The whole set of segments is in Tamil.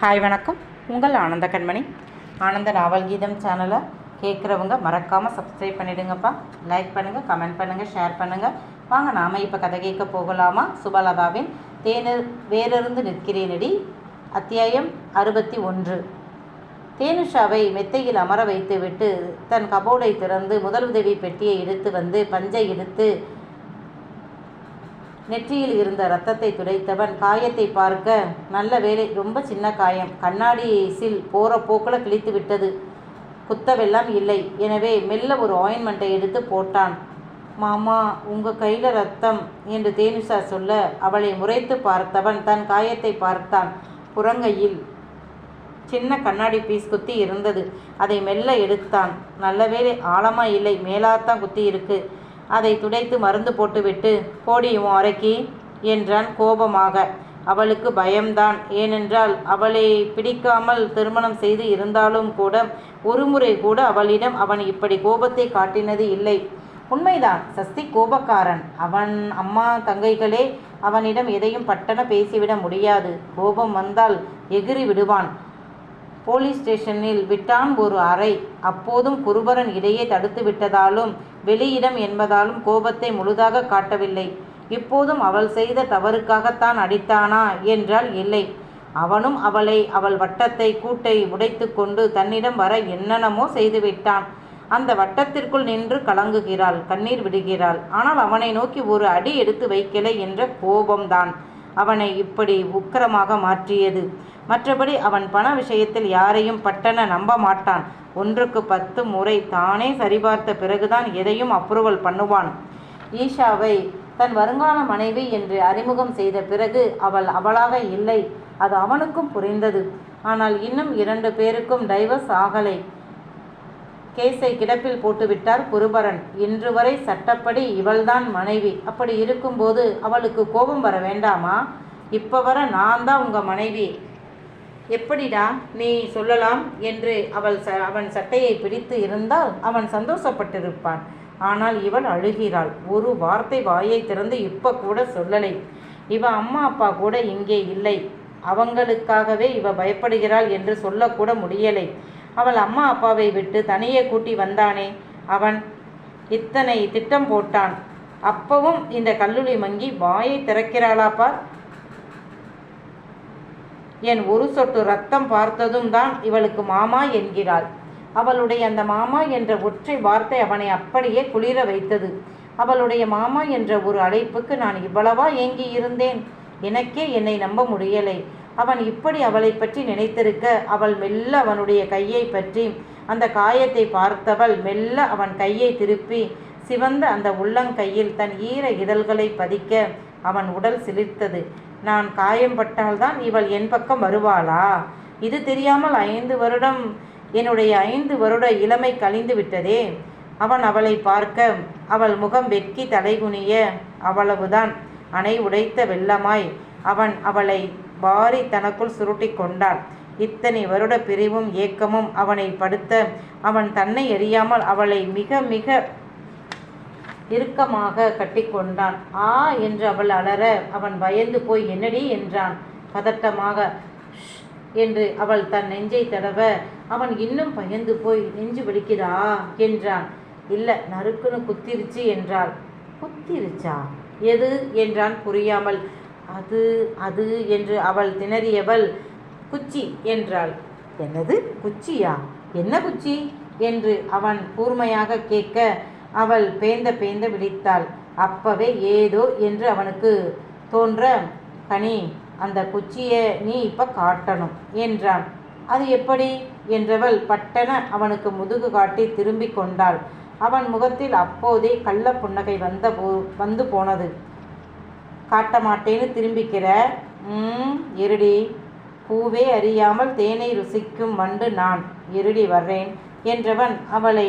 ஹாய் வணக்கம். உங்கள் ஆனந்த கண்மணி. ஆனந்த நாவல் கீதம் சேனலை கேட்குறவங்க மறக்காமல் சப்ஸ்கிரைப் பண்ணிடுங்கப்பா. லைக் பண்ணுங்கள் கமெண்ட் பண்ணுங்கள் ஷேர் பண்ணுங்கள் வாங்க நாம் இப்போ கதை கேட்க போகலாமா? சுபலதாவின் தேனு வேறிருந்து நிற்கிறேனடி. அத்தியாயம் அறுபத்தி ஒன்று. தேனுஷாவை மெத்தையில் அமர வைத்துவிட்டு தன் கபோர்டை திறந்து முதலுதவி பெட்டியை எடுத்து வந்து பஞ்சை எடுத்து நெற்றியில் இருந்த ரத்தத்தை துடைத்தவன் காயத்தை பார்க்க நல்ல வேலை ரொம்ப சின்ன காயம். கண்ணாடி சில் போகிற போக்கில் கிழித்து விட்டது. குத்தவெல்லாம் இல்லை. எனவே மெல்ல ஒரு ஆயின்மெண்ட்டை எடுத்து போட்டான். மாமா உங்கள் கையில் ரத்தம் என்று தேனுஷா சொல்ல அவளை முறைத்து பார்த்தவன் தன் காயத்தை பார்த்தான். புறங்கையில். சின்ன கண்ணாடி பீஸ் குத்தி இருந்தது. அதை மெல்ல எடுத்தான். நல்லவேளை ஆழமாக இல்லை. மேலாத்தான் குத்தி இருக்குது அதை துடைத்து மருந்து போட்டுவிட்டு போடி உன் அறைக்கு என்றான் கோபமாக. அவளுக்கு பயம்தான். ஏனென்றால் அவளை பிடிக்காமல் திருமணம் செய்து இருந்தாலும் கூட ஒருமுறை கூட அவளிடம் அவன் இப்படி கோபத்தை காட்டினது இல்லை. உண்மைதான். சஸ்தி கோபக்காரன். அவன் அம்மா தங்கைகளே அவனிடம் எதையும் பட்டன பேசிவிட முடியாது. கோபம் வந்தால் எகிரி விடுவான் போலீஸ் ஸ்டேஷனில் விட்டான் ஒரு அறை. அப்போதும் குருபரன் இடையே தடுத்து விட்டதாலும் வெளியிடம் என்பதாலும் கோபத்தை முழுதாக காட்டவில்லை. இப்போதும் அவள் செய்த தவறுக்காகத்தான் அடித்தானா என்றால் இல்லை. அவனும் அவளை அவள் வட்டத்தை கூட்டை உடைத்து கொண்டு தன்னிடம் வர என்னென்னமோ செய்துவிட்டான் அந்த வட்டத்திற்குள் நின்று கலங்குகிறாள் கண்ணீர் விடுகிறாள். ஆனால் அவனை நோக்கி ஒரு அடி எடுத்து வைக்கலை என்ற கோபம்தான். அவனை இப்படி உக்கிரமாக மாற்றியது. மற்றபடி அவன் பண விஷயத்தில் யாரையும் பட்டன நம்ப மாட்டான். ஒன்றுக்கு பத்து முறை தானே சரிபார்த்த பிறகுதான் எதையும் அப்ரூவல் பண்ணுவான். ஈஷாவை தன் வருங்கால மனைவி என்று அறிமுகம் செய்த பிறகு அவள் அவளாக இல்லை. அது அவனுக்கும் புரிந்தது. ஆனால் இன்னும் இரண்டு பேருக்கும் டைவர்ஸ் ஆகலை. கேஸை கிடப்பில் போட்டுவிட்டார் குருபரன். இன்று வரை சட்டப்படி இவள்தான் மனைவி. அப்படி இருக்கும்போது அவளுக்கு கோபம் வர வேண்டாமா? இப்போ வர நான் தான் உங்கள் மனைவி. எப்படிடா நீ சொல்லலாம்? என்று அவள் ச அவன் சட்டையை பிடித்து இருந்தால் அவன் சந்தோஷப்பட்டிருப்பான். ஆனால் இவள் அழுகிறாள். ஒரு வார்த்தை வாயை திறந்து இப்போ கூட சொல்லலை. இவ அம்மா அப்பா கூட இங்கே இல்லை. அவங்களுக்காகவே இவ பயப்படுகிறாள் என்று சொல்லக்கூட முடியலை. அவள் அம்மா அப்பாவை விட்டு தனியே கூட்டி வந்தானே. அவன் இத்தனை திட்டம் போட்டான். அப்பவும் இந்த கல்லூரி மங்கி வாயை திறக்கிறாளாப்பா என் ஒரு சொட்டு ரத்தம் பார்த்ததும் தான் இவளுக்கு மாமா என்கிறாள். அவளுடைய அந்த மாமா என்ற ஒற்றை வார்த்தை அவனை அப்படியே குளிர வைத்தது. அவளுடைய மாமா என்ற ஒரு அழைப்புக்கு நான் இவ்வளவா ஏங்கி இருந்தேன் எனக்கே என்னை நம்ப முடியலை. அவன் இப்படி அவளை பற்றி நினைத்திருக்க அவள் மெல்ல அவனுடைய கையை பற்றி அந்த காயத்தை பார்த்தவள் மெல்ல அவன் கையை திருப்பி சிவந்த அந்த உள்ளங்கையில் தன் ஈர இதழ்களை பதிக்க அவன் உடல் சிலிர்த்தது. நான் காயம்பட்டால்தான் இவள் என் பக்கம் வருவாளா? இது தெரியாமல் ஐந்து வருடம் என்னுடைய ஐந்து வருட இளமை கழிந்து விட்டதே. அவன் அவளை பார்க்க அவள் முகம் வெட்கி தலைகுனிய அவ்வளவுதான். அணை உடைத்த வெள்ளமாய். அவன் அவளை பாரி தனக்குள் சுருட்டி கொண்டான். இத்தனை வருட பிரிவும் ஏக்கமும் அவனை படுத்த அவன் தன்னை அறியாமல் அவளை மிக மிக இறுக்கமாக கட்டிக்கொண்டான் ஆ என்று அவள் அலற அவன் பயந்து போய் என்னடி? என்றான். பதட்டமாக என்று அவள் தன் நெஞ்சை தடவ அவன் இன்னும் பயந்து போய் நெஞ்சு வலிக்குதா? என்றான். இல்லை நறுக்குன்னு குத்திருச்சு என்றாள். குத்திருச்சா? எது? என்றான் புரியாமல். அது அது என்று அவள் திணறியவள் குச்சி என்றாள். என்னது? குச்சியா? என்ன குச்சி? என்று அவன் கூர்மையாக கேட்க அவள் பேந்த பேந்த விழித்தாள். அப்பவே ஏதோ என்று அவனுக்கு தோன்ற கனி அந்த குச்சியை நீ இப்போ காட்டணும் என்றான். அது எப்படி? என்றவள் பட்டன அவனுக்கு முதுகு காட்டி திரும்பி கொண்டாள். அவன் முகத்தில் அப்போதே கள்ள புன்னகை வந்த போ வந்து போனது. காட்ட மாட்டேன்னு திரும்பிக்கிற. ம் இருடி. பூவே அறியாமல் தேனை ருசிக்கும் வண்டு நான். இருடி வர்றேன் என்றவன் அவளை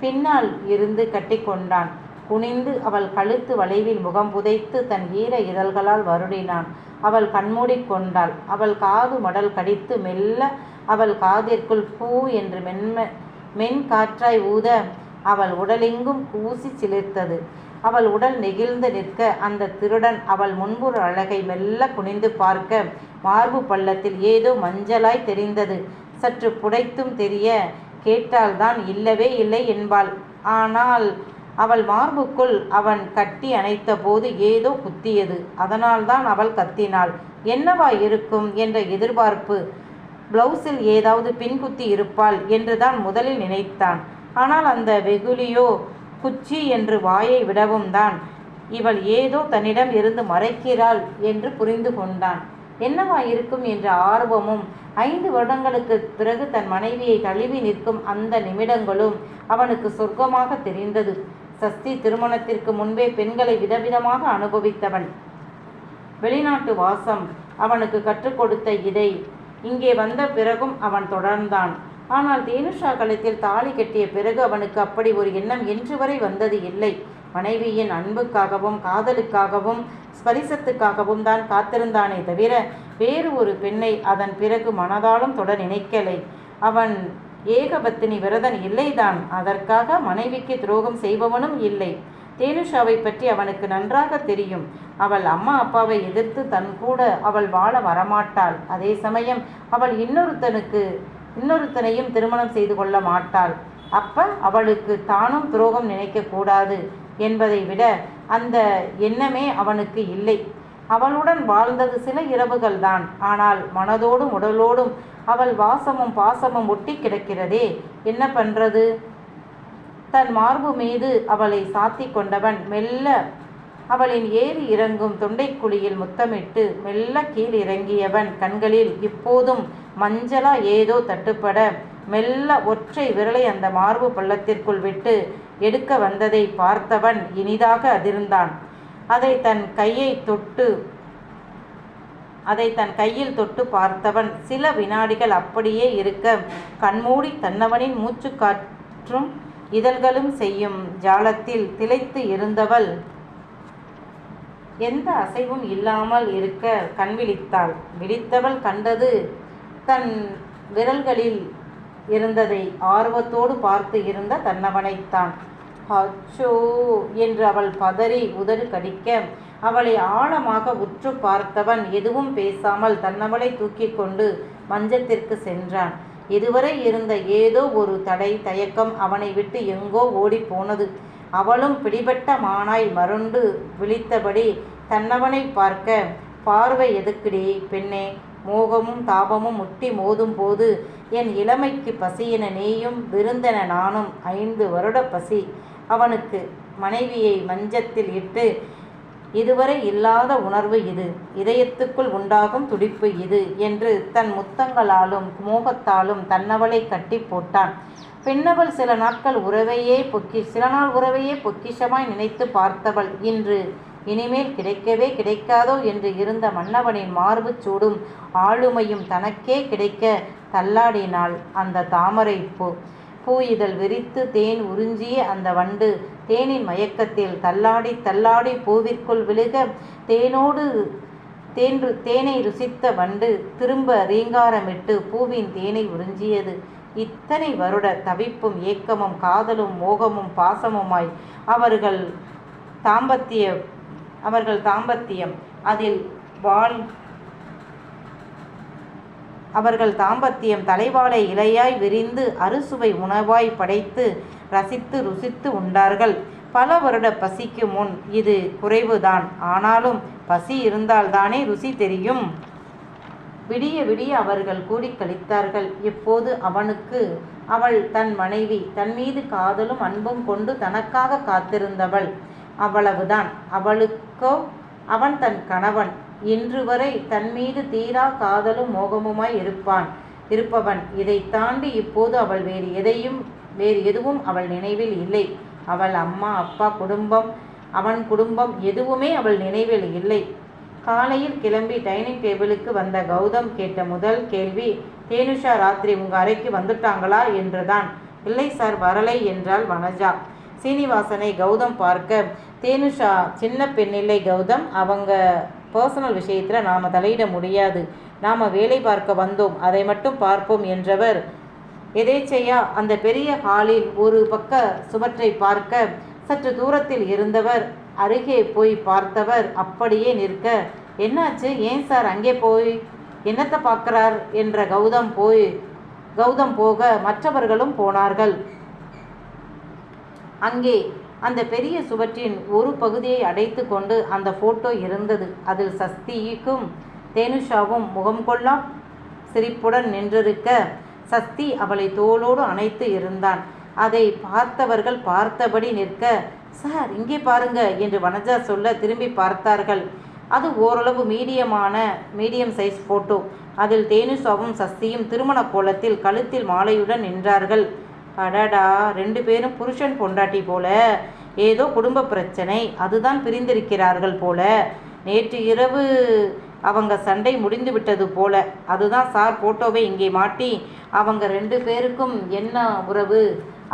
பின்னால் இருந்து கட்டிக்கொண்டான். குனிந்து அவள் கழுத்து வளைவில் முகம் புதைத்து தன் ஈர இதழ்களால் வருடினான். அவள் கண்மூடிக்கொண்டாள் அவள் காது மடல் கடித்து மெல்ல அவள் காதிற்குள் பூ என்று மென்ம மென் காற்றாய் ஊத அவள் உடலெங்கும் கூசி சிலிர்த்தது. அவள் உடல் நெகிழ்ந்து நிற்க அந்த திருடன் அவள் முன்புற அழகை மெல்ல குனிந்து பார்க்க மார்பு பள்ளத்தில் ஏதோ மஞ்சளாய் தெரிந்தது. சற்று புடைத்தும் தெரிய கேட்டால்தான் இல்லவே இல்லை என்பாள். ஆனால் அவள் மார்புக்குள் அவன் கட்டி அணைத்த போது ஏதோ குத்தியது. அதனால்தான் அவள் கத்தினாள். என்னவா இருக்கும்? என்ற எதிர்பார்ப்பு. பிளவுஸில் ஏதாவது பின்குத்தி இருப்பாள் என்றுதான் முதலில் நினைத்தான். ஆனால் அந்த வெகுளியோ குச்சி என்று வாயை விடவும் தான். இவள் ஏதோ தன்னிடம் இருந்து மறைக்கிறாள் என்று புரிந்து கொண்டான். என்னவா இருக்கும் என்ற ஆர்வமும் ஐந்து வருடங்களுக்கு பிறகு தன் மனைவியை தழுவி நிற்கும் அந்த நிமிடங்களும் அவனுக்கு சொர்க்கமாக தெரிந்தது. சஸ்தி திருமணத்திற்கு முன்பே பெண்களை விதவிதமாக அனுபவித்தவன் வெளிநாட்டு வாசம் அவனுக்கு கற்றுக் கொடுத்த இதை இங்கே வந்த பிறகும் அவன் தொடர்ந்தான். ஆனால் தேனுஷா கழுத்தில் தாலி கட்டிய பிறகு அவனுக்கு அப்படி ஒரு எண்ணம் இன்று வரை வந்தது இல்லை. மனைவியின் அன்புக்காகவும் காதலுக்காகவும் ஸ்பரிசத்துக்காகவும் தான் காத்திருந்தானே தவிர வேறு ஒரு பெண்ணை அதன் பிறகு மனதாலும் தொட நினைக்கலை. அவன் ஏகபத்தினி விரதன் இல்லைதான். அதற்காக மனைவிக்கு துரோகம் செய்பவனும் இல்லை. தேனுஷாவை பற்றி அவனுக்கு நன்றாக தெரியும். அவள் அம்மா அப்பாவை எதிர்த்து தன் கூட அவள் வாழ வரமாட்டாள். அதே சமயம் அவள் இன்னொருத்தனுக்கு இன்னொருத்தனையும் திருமணம் செய்து கொள்ள மாட்டாள். அப்ப அவளுக்கு தானும் துரோகம் நினைக்கக்கூடாது என்பதை விட அந்த எண்ணமே அவனுக்கு இல்லை. அவளுடன் வாழ்ந்தது சில இரவுகள் தான் ஆனால் மனதோடும் உடலோடும் அவள் வாசமும் பாசமும் ஒட்டி கிடக்கிறதே என்ன பண்றது? தன் மார்பு மீது அவளை சாத்தி கொண்டவன் மெல்ல அவளின் ஏறி இறங்கும் தொண்டைக்குழியில் முத்தமிட்டு மெல்ல கீழ் இறங்கியவன் கண்களில் இப்போதும் மஞ்சளா ஏதோ தட்டுப்பட மெல்ல ஒற்றை விரலை அந்த மார்பு பள்ளத்திற்குள் விட்டு எடுக்க வந்ததை பார்த்தவன் இனிதாக அதிர்ந்தான். அதை தன் கையை தொட்டு அதை தன் கையில் தொட்டு பார்த்தவன் சில வினாடிகள் அப்படியே இருக்க கண்மூடி தன்னவனின் மூச்சு காற்றும் இதழ்களும் செய்யும் ஜாலத்தில் திளைத்து இருந்தவள் எந்த அசைவும் இல்லாமல் இருக்க கண் விழித்தாள். விழித்தவள் கண்டது தன் விரல்களில் இருந்ததை ஆர்வத்தோடு பார்த்து இருந்த தன்னவனைத்தான். அச்சோ! என்று அவள் பதறி உதடு கடிக்க அவளை ஆழமாக உற்று பார்த்தவன் எதுவும் பேசாமல் தன்னவளை தூக்கி கொண்டு மஞ்சத்திற்கு சென்றான். இதுவரை இருந்த ஏதோ ஒரு தடை தயக்கம் அவனை விட்டு எங்கோ ஓடி போனது. அவளும் பிடிபட்ட மானாய் மருண்டு விழித்தபடி தன்னவனை பார்க்க பார்வை எதுக்குடி பெண்ணே? மோகமும் தாபமும் முட்டி மோதும் போது என் இளமைக்கு பசியென நீயும் விருந்தென நானும் ஐந்து வருட பசி. அவனுக்கு மனைவியை மஞ்சத்தில் இட்டு இதுவரை இல்லாத உணர்வு இது. இதயத்துக்குள் உண்டாகும் துடிப்பு இது என்று தன் முத்தங்களாலும் மோகத்தாலும் தன்னவளை கட்டி போட்டான். பெண்ணவள் சில நாட்கள் உறவையே பொக்கி சில நாள் உறவையே பொக்கிஷமாய் நினைத்து பார்த்தவள் இன்று இனிமேல் கிடைக்கவே கிடைக்காதோ என்று இருந்த மன்னவனின் மார்பு சூடும் ஆளுமையும் தனக்கே கிடைக்க தள்ளாடினாள் அந்த தாமரை பூ. பூ இதழ் விரித்து தேன் உறிஞ்சிய அந்த வண்டு தேனின் மயக்கத்தில் தள்ளாடி தள்ளாடி பூவிற்குள் விழுக தேனோடு தேன் தேனை ருசித்த வண்டு திரும்ப ரீங்காரமிட்டு பூவின் தேனை உறிஞ்சியது. இத்தனை வருட தவிப்பும் ஏக்கமும் காதலும் மோகமும் பாசமுமாய் அவர்கள் தாம்பத்திய அவர்கள் தாம்பத்தியம். அதில் வாழ் அவர்கள் தாம்பத்தியம் தலைவாழை இலையாய் விரிந்து அறுசுவை உணவாய் படைத்து ரசித்து ருசித்து உண்டார்கள். பல வருட பசிக்கு முன் இது குறைவுதான். ஆனாலும் பசி இருந்தால்தானே ருசி தெரியும். விடிய விடிய அவர்கள் கூடி கழித்தார்கள். இப்போது அவனுக்கு அவள் தன் மனைவி தன் மீது காதலும் அன்பும் கொண்டு தனக்காக காத்திருந்தவள். அவ்வளவுதான். அவளுக்கோ அவன் தன் கணவன் இன்று வரை தன் மீது தீரா காதலும் மோகமுமாய் இருப்பான். இருப்பவன் இதை தாண்டி இப்போது அவள் வேறு எதையும் வேறு எதுவும் அவள் நினைவில் இல்லை. அவள் அம்மா அப்பா குடும்பம் அவன் குடும்பம் எதுவுமே அவள் நினைவில் இல்லை. காலையில் கிளம்பி டைனிங் டேபிளுக்கு வந்த கௌதம் கேட்ட முதல் கேள்வி தேனுஷா ராத்திரி உங்க அறைக்கு வந்துட்டாங்களா? என்றுதான். இல்லை சார் வரலை என்றாள் வனஜா. சீனிவாசனை கௌதம் பார்க்க தேனுஷா சின்ன பெண்ணில்லை கௌதம். அவங்க பர்சனல் விஷயத்தில் நாம் தலையிட முடியாது. நாம் வேலை பார்க்க வந்தோம். அதை மட்டும் பார்ப்போம் என்றவர். எதேச்சையா அந்த பெரிய ஹாலில் ஒரு பக்க சுவற்றை பார்க்க சற்று தூரத்தில் இருந்தவர். அருகே போய் பார்த்தவர். அப்படியே நிற்க என்னாச்சு? ஏன் சார் அங்கே போய்? என்னத்தை பார்க்குறார்? என்ற கௌதம் போய் கௌதம் போக மற்றவர்களும் போனார்கள். அங்கே அந்த பெரிய சுவற்றின் ஒரு பகுதியை அடைத்து கொண்டு அந்த போட்டோ இருந்தது. அதில் சஸ்திக்கும் தேனுஷாவும் முகம் கொள்ளா சிரிப்புடன் நின்றிருக்க சஸ்தி அவளை தோளோடு அணைத்து இருந்தான். அதை பார்த்தவர்கள் பார்த்தபடி நிற்க சார் இங்கே பாருங்க என்று வனஜா சொல்ல திரும்பி பார்த்தார்கள். அது ஓரளவு மீடியமான மீடியம் சைஸ் போட்டோ அதில் தேனுஷாவும் சஸ்தியும் திருமண கோலத்தில் கழுத்தில் மாலையுடன் நின்றார்கள். அடடா ரெண்டு பேரும் புருஷன் பொண்டாட்டி போல. ஏதோ குடும்ப பிரச்சனை. அதுதான் பிரிந்திருக்கிறார்கள் போல. நேற்று இரவு அவங்க சண்டை முடிந்து விட்டது போல. அதுதான் சார் போட்டோவை இங்கே மாட்டி அவங்க ரெண்டு பேருக்கும் என்ன உறவு?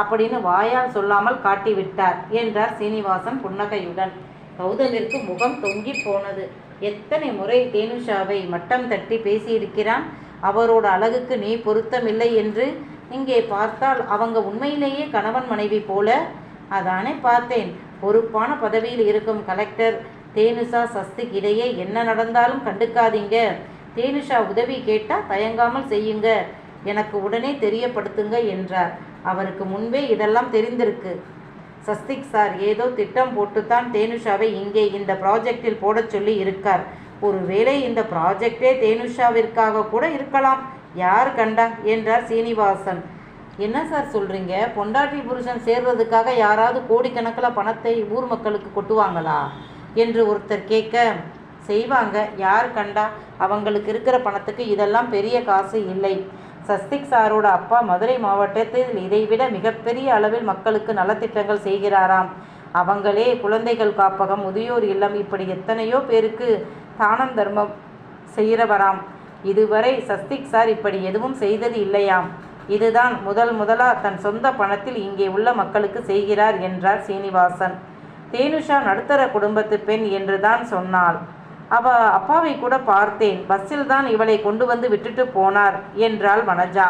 அப்படின்னு வாயால் சொல்லாமல் காட்டிவிட்டார் என்றார் சீனிவாசன் புன்னகையுடன். கௌதமிற்கு முகம் தொங்கி போனது. எத்தனை முறை தேனுஷாவை மட்டம் தட்டி பேசியிருக்கிறான்? அவரோட அழகுக்கு நீ பொருத்தமில்லை என்று இங்கே பார்த்தால் அவங்க உண்மையிலேயே கணவன் மனைவி போல. அதானே பார்த்தேன். பொறுப்பான பதவியில் இருக்கும் கலெக்டர் தேனுஷா சஸ்திக் இடையே என்ன நடந்தாலும் கண்டுக்காதீங்க. தேனுஷா உதவி கேட்டால் தயங்காமல் செய்யுங்க. எனக்கு உடனே தெரியப்படுத்துங்க என்றார். அவருக்கு முன்பே இதெல்லாம் தெரிந்திருக்கு. சஸ்திக் சார் ஏதோ திட்டம் போட்டுத்தான் தேனுஷாவை இங்கே இந்த ப்ராஜெக்டில் போடச் சொல்லி இருக்கார். ஒருவேளை இந்த ப்ராஜெக்டே தேனுஷாவிற்காக கூட இருக்கலாம். யார் கண்டா? என்றார் சீனிவாசன். என்ன சார் சொல்கிறீங்க பொண்டாட்டி புருஷன் சேர்றதுக்காக யாராவது கோடிக்கணக்கில் பணத்தை ஊர் மக்களுக்கு கொட்டுவாங்களா என்று ஒருத்தர் கேட்க செய்வாங்க. யார் கண்டா? அவங்களுக்கு இருக்கிற பணத்துக்கு இதெல்லாம் பெரிய காசு இல்லை. சஸ்திக் சாரோட அப்பா மதுரை மாவட்டத்தில் இதைவிட மிகப்பெரிய அளவில் மக்களுக்கு நலத்திட்டங்கள் செய்கிறாராம். அவங்களே குழந்தைகள் காப்பகம் முதியோர் இல்லம் இப்படி எத்தனையோ பேருக்கு தானம் தர்மம் செய்கிறவராம். இதுவரை சஸ்திக் சார் இப்படி எதுவும் செய்தது இல்லையாம். இதுதான் முதல் முதலா தன் சொந்த பணத்தில் இங்கே உள்ள மக்களுக்கு செய்கிறார் என்றார் சீனிவாசன். தேனுஷா நடுத்தர குடும்பத்து பெண் என்று தான் சொன்னாள். அவ அப்பாவை கூட பார்த்தேன். பஸ்ஸில் தான் இவளை கொண்டு வந்து விட்டுட்டு போனார் என்றாள் வனஜா.